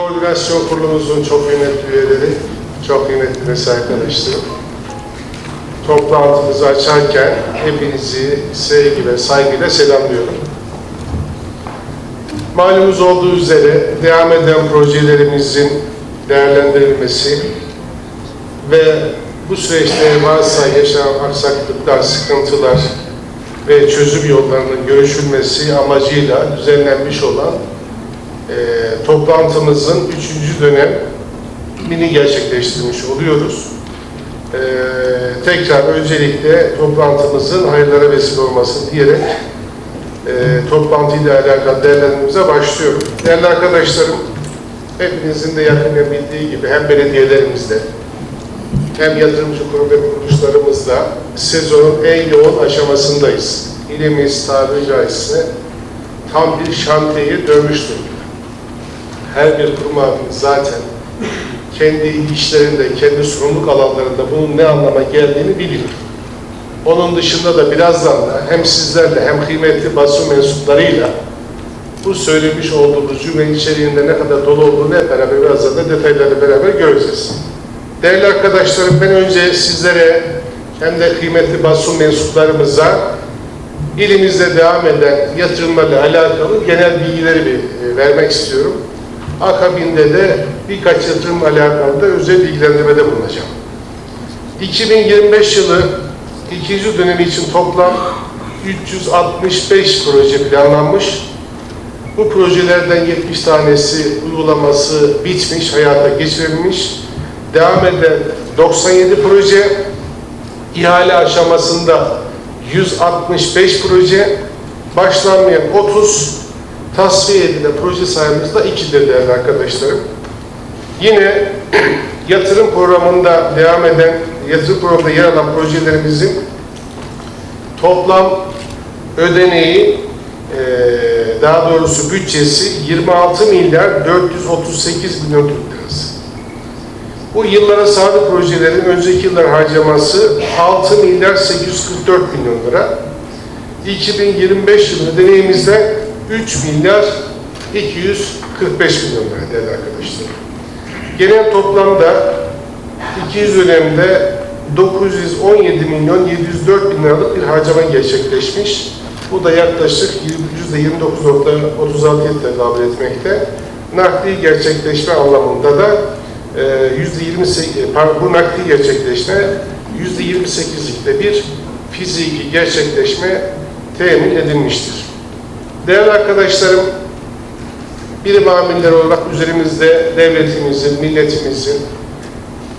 Koordinasyon kurulumuzun çok kıymetli üyeleri, çok kıymetli mesai arkadaşlarım. Toplantımızı açarken hepinizi sevgi ve saygıyla selamlıyorum. Malumunuz olduğu üzere devam eden projelerimizin değerlendirilmesi ve bu süreçte varsa yaşanan aksaklıklar, sıkıntılar ve çözüm yollarının görüşülmesi amacıyla düzenlenmiş olan e, toplantımızın üçüncü dönemini gerçekleştirmiş oluyoruz. E, tekrar öncelikle toplantımızın hayırlara vesile olmasını diyerek e, toplantıyla alakalı değerlendirmemize başlıyorum. Değerli arkadaşlarım, hepinizin de yakından bildiği gibi hem belediyelerimizde hem yatırımcı kurum ve kuruluşlarımızda sezonun en yoğun aşamasındayız. İlimiz tabiri caizse tam bir şantiyeye dönmüş durumda. Her bir kurum abimiz zaten kendi işlerinde, kendi sorumluluk alanlarında bunun ne anlama geldiğini biliyor. Onun dışında da birazdan da hem sizlerle hem kıymetli basın mensuplarıyla bu söylemiş olduğumuz cümle içeriğinde ne kadar dolu olduğunu hep beraber birazdan da detaylarla beraber göreceğiz. Değerli arkadaşlarım ben önce sizlere hem de kıymetli basın mensuplarımıza ilimizde devam eden yatırımlarla alakalı genel bilgileri bir e, vermek istiyorum. Akabinde de birkaç yatırım alakalı da özel bilgilendirmede bulunacağım. 2025 yılı ikinci dönemi için toplam 365 proje planlanmış. Bu projelerden 70 tanesi uygulaması bitmiş, hayata geçirilmiş. Devam eden 97 proje, ihale aşamasında 165 proje, başlanmayan 30, tasfiye edilen proje sayımız da 2'dir değerli arkadaşlarım. Yine yatırım programında devam eden, yatırım programında yer alan projelerimizin toplam ödeneği, eee, daha doğrusu bütçesi 26 milyar 438 milyon Türk lirası. Bu yıllara sabit projelerin önceki yıllar harcaması 6 milyar 844 milyon lira. 2025 yılı ödeneğimizde 3 milyar 245 milyon lira değerli arkadaşlar. Genel toplamda 200 dönemde 917 milyon 704 bin liralık bir harcama gerçekleşmiş. Bu da yaklaşık %29.36'ya tekabül etmekte. Nakdi gerçekleşme anlamında da e, %28, pardon, bu nakdi gerçekleşme %28'likte bir fiziki gerçekleşme temin edilmiştir. Değerli arkadaşlarım, birim amirler olarak üzerimizde devletimizin, milletimizin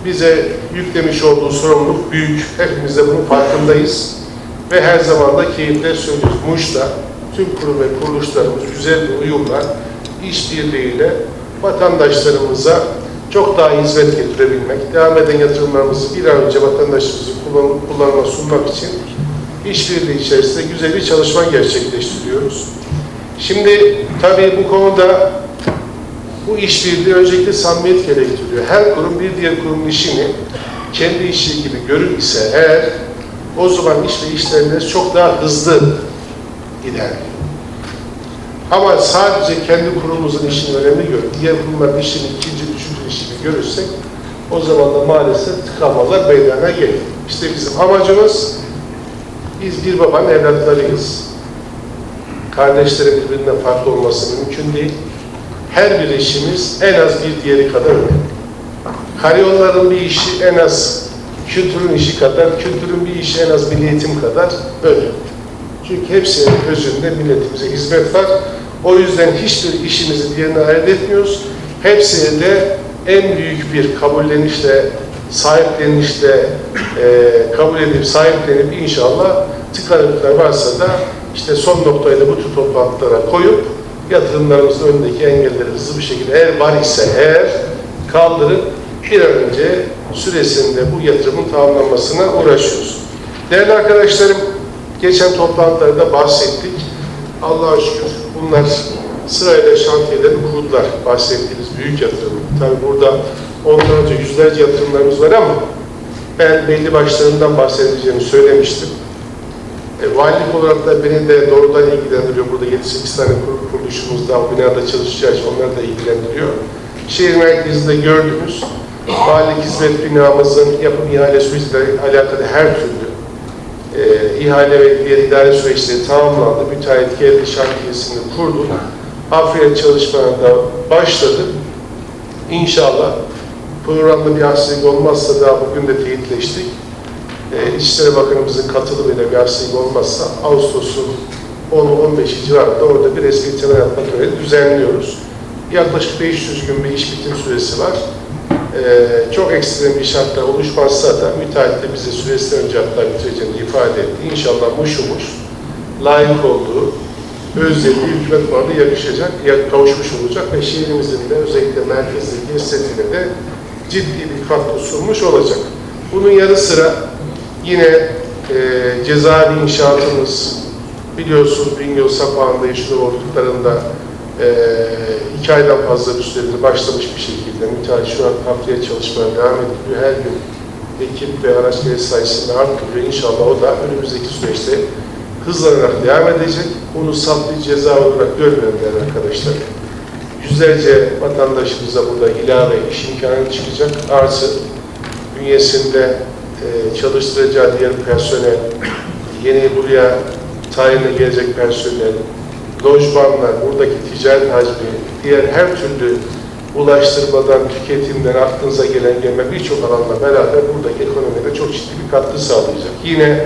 bize yüklemiş olduğu sorumluluk büyük. Hepimiz de bunun farkındayız. Ve her zaman da keyifle söylüyoruz. Muş'ta tüm kurum ve kuruluşlarımız güzel bir uyumla, işbirliğiyle vatandaşlarımıza çok daha hizmet getirebilmek, devam eden yatırımlarımızı bir an önce vatandaşımızın kullan kullanma sunmak için işbirliği içerisinde güzel bir çalışma gerçekleştiriyoruz. Şimdi tabii bu konuda bu işbirliği öncelikle samimiyet gerektiriyor. Her kurum bir diğer kurumun işini kendi işi gibi görür ise eğer o zaman iş ve işleriniz çok daha hızlı ilerliyor. Ama sadece kendi kurumumuzun işini önemli görüp diğer kurumların işini ikinci, üçüncü işini görürsek o zaman da maalesef tıkanmalar meydana gelir. İşte bizim amacımız biz bir babanın evlatlarıyız. Kardeşlerin birbirinden farklı olması mümkün değil. Her bir işimiz en az bir diğeri kadar önemli. Karayolların bir işi en az kültürün işi kadar, kültürün bir işi en az milli eğitim kadar önemli. Çünkü hepsinin özünde milletimize hizmet var. O yüzden hiçbir işimizi diğerine ayırt etmiyoruz. Hepsini de en büyük bir kabullenişle, sahiplenişle e, kabul edip sahiplenip inşallah tıkanıklıklar varsa da işte son noktayı da bu tür toplantılara koyup yatırımlarımızın önündeki engelleri hızlı bir şekilde eğer var ise eğer kaldırıp bir an önce süresinde bu yatırımın tamamlanmasına uğraşıyoruz. Değerli arkadaşlarım, geçen toplantılarda bahsettik. Allah'a şükür bunlar sırayla şantiyelerini kurdular. Bahsettiğimiz büyük yatırım. Tabi burada onlarca, yüzlerce yatırımlarımız var ama ben belli başlarından bahsedeceğimi söylemiştim. E, valilik olarak da beni de doğrudan ilgilendiriyor. Burada 7-8 tane kur- kuruluşumuz daha o binada çalışacağı için onlar da ilgilendiriyor. Şehir merkezinde gördüğünüz Valilik Hizmet binamızın yapım ihale süreciyle alakalı her türlü e, ihale ve idare süreçleri tamamlandı. Müteahhit geldi şantiyesini kurdu. Hafriyat çalışmalarına başladı. İnşallah programda bir aksilik olmazsa daha bugün de teyitleştik. E, İçişleri Bakanımızın katılımıyla bir aksilik olmazsa Ağustos'un 10-15 civarında orada bir resmi temel atma töreni düzenliyoruz. Yaklaşık 500 gün bir iş bitim süresi var. Ee, çok ekstrem bir şartlar oluşmazsa da müteahhit de bize süresinden önce hatta bitireceğini ifade etti. İnşallah Muş'umuz layık olduğu özlediği hükümet varlığı yakışacak, yak- kavuşmuş olacak ve şehrimizin de özellikle merkezdeki esnetiyle de ciddi bir katkı sunmuş olacak. Bunun yanı sıra yine e, cezaevi inşaatımız biliyorsunuz Bingöl Sapağı'nda işler olduklarında e, iki aydan fazla bir süredir başlamış bir şekilde müteahhit şu an haftaya çalışmaya devam ediyor. Her gün ekip ve araç gereç sayısını arttırıyor. İnşallah o da önümüzdeki süreçte hızlanarak devam edecek. Bunu bir ceza olarak görmeyin değerli arkadaşlar. Yüzlerce vatandaşımıza burada ilave iş imkanı çıkacak. Artı bünyesinde e, çalıştıracağı diğer personel, yeni buraya tayinle gelecek personel, lojmanlar, buradaki ticaret hacmi, diğer her türlü ulaştırmadan, tüketimden aklınıza gelen gelme birçok alanla beraber buradaki ekonomiye çok ciddi bir katkı sağlayacak. Yine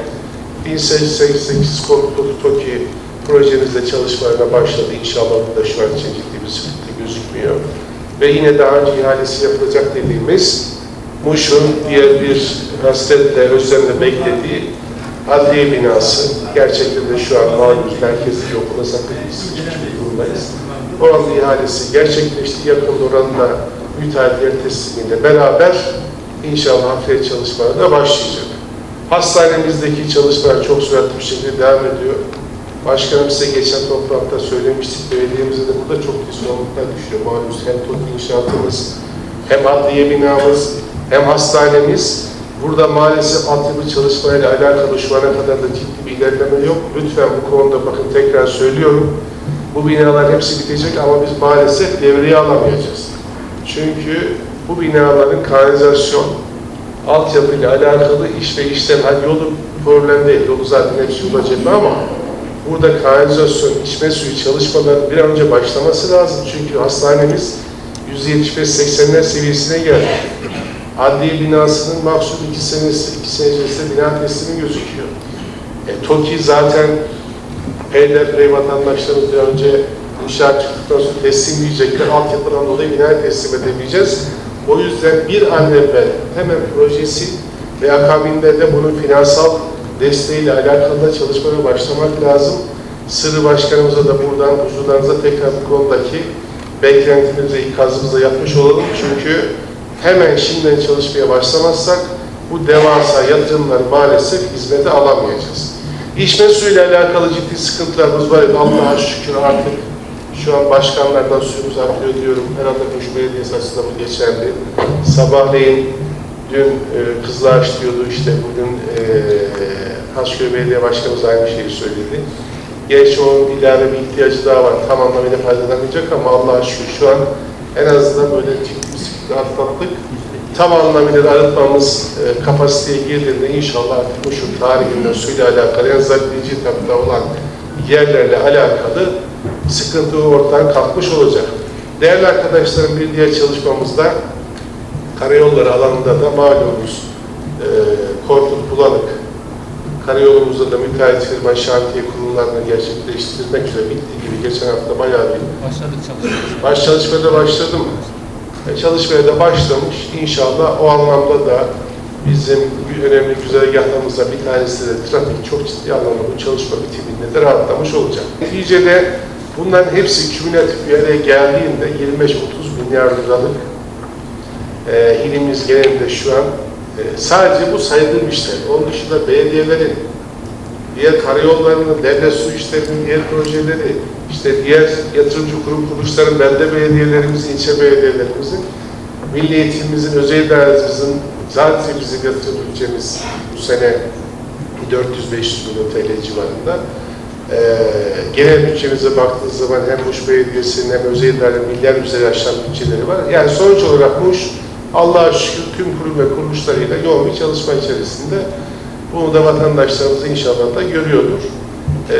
1888 konutlu TOKİ projemizde çalışmalarına başladı. İnşallah bu da şu an için ciddi bir sıkıntı gözükmüyor. Ve yine daha önce ihalesi yapılacak dediğimiz Muş'un diğer bir hasretle, özlemle beklediği adliye binası. Gerçekten de şu an malum merkezi okula sakın durumdayız. Oranın ihalesi gerçekleşti. Yakın oranla müteahhitler teslimiyle beraber inşallah hafifiyet çalışmalarına başlayacak. Hastanemizdeki çalışmalar çok süratli bir şekilde devam ediyor. Başkanım size geçen toplantıda söylemiştik. Belediyemize de burada çok iyi sorumluluklar düşüyor. Malum hem TOKİ inşaatımız, hem adliye binamız, hem hastanemiz. Burada maalesef altyapı çalışmalarıyla alakalı şu ana kadar da ciddi bir ilerleme yok. Lütfen bu konuda bakın tekrar söylüyorum. Bu binaların hepsi bitecek ama biz maalesef devreye alamayacağız. Çünkü bu binaların kanalizasyon, altyapıyla alakalı iş ve işlem, hani yolu problem değil, yolu zaten hepsi yola cephe ama burada kanalizasyon, içme suyu çalışmaları bir an önce başlaması lazım. Çünkü hastanemiz %75-80'ler seviyesine geldi. Adliye binasının mahsul iki senesi, iki sene içerisinde bina teslimi gözüküyor. E, TOKİ zaten HDP vatandaşlarımız bir önce inşaat çıktıktan sonra teslimleyecekler. Altyapıdan dolayı bina teslim edemeyeceğiz. O yüzden bir an evvel hemen projesi ve akabinde de bunun finansal desteğiyle alakalı da çalışmaya başlamak lazım. Sırrı Başkanımıza da buradan huzurlarınıza tekrar bu konudaki beklentimizi, ikazımızı yapmış olalım. Çünkü hemen şimdiden çalışmaya başlamazsak bu devasa yatırımları maalesef hizmete alamayacağız. İçme suyuyla alakalı ciddi sıkıntılarımız var. Allah'a şükür artık şu an başkanlardan suyumuz akıyor diyorum. Herhalde Muş Belediyesi açısından bu geçerli. Sabahleyin dün e, Kızılaç diyordu işte bugün e, Haşköy Belediye Başkanımız aynı şeyi söyledi. Gerçi onun ilave bir ihtiyacı daha var. Tam anlamıyla faydalanamayacak ama Allah'a şükür şu an en azından böyle atlattık. Tam anlamıyla arıtmamız e, kapasiteye girdiğinde inşallah artık bu şu tarihinden suyla alakalı en birinci etapta olan yerlerle alakalı sıkıntı ortadan kalkmış olacak. Değerli arkadaşlarım bir diğer çalışmamızda karayolları alanında da malumunuz e, Korkut Bulanık karayolumuzda da müteahhit firma şantiye kurumlarını gerçekleştirmek üzere bittiği gibi geçen hafta bayağı bir Başladık çalışmaya. Baş çalışmaya da başladım. Çalışmaya da başlamış. İnşallah o anlamda da bizim önemli güzergahlarımızda bir tanesi de trafik çok ciddi anlamda bu çalışma bitiminde de rahatlamış olacak. Neticede bunların hepsi kümülatif bir araya geldiğinde 25-30 milyar liralık e, ilimiz genelinde şu an e, sadece bu sayıldığım işler. Onun dışında belediyelerin, diğer karayollarının, devlet su işlerinin diğer projeleri, işte diğer yatırımcı kurum kuruluşların, belde belediyelerimizin, ilçe belediyelerimizin, milli eğitimimizin, özel idaretimizin, zaten bizim yatırım bütçemiz bu sene 400-500 milyon TL civarında. e, genel bütçemize baktığınız zaman hem Muş Belediyesi'nin hem özel idarenin milyar üzeri aşan bütçeleri var. Yani sonuç olarak Muş Allah'a şükür tüm kurum ve kuruluşlarıyla yoğun bir çalışma içerisinde. Bunu da vatandaşlarımız inşallah da görüyordur. E,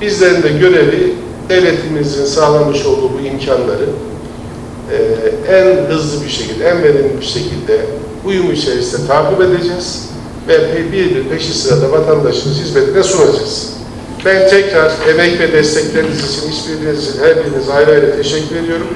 bizlerin de görevi devletimizin sağlamış olduğu bu imkanları e, en hızlı bir şekilde, en verimli bir şekilde uyum içerisinde takip edeceğiz ve bir bir peşi sırada vatandaşımız hizmetine sunacağız. Ben tekrar emek ve destekleriniz için, işbirliğiniz için her birinize ayrı ayrı teşekkür ediyorum.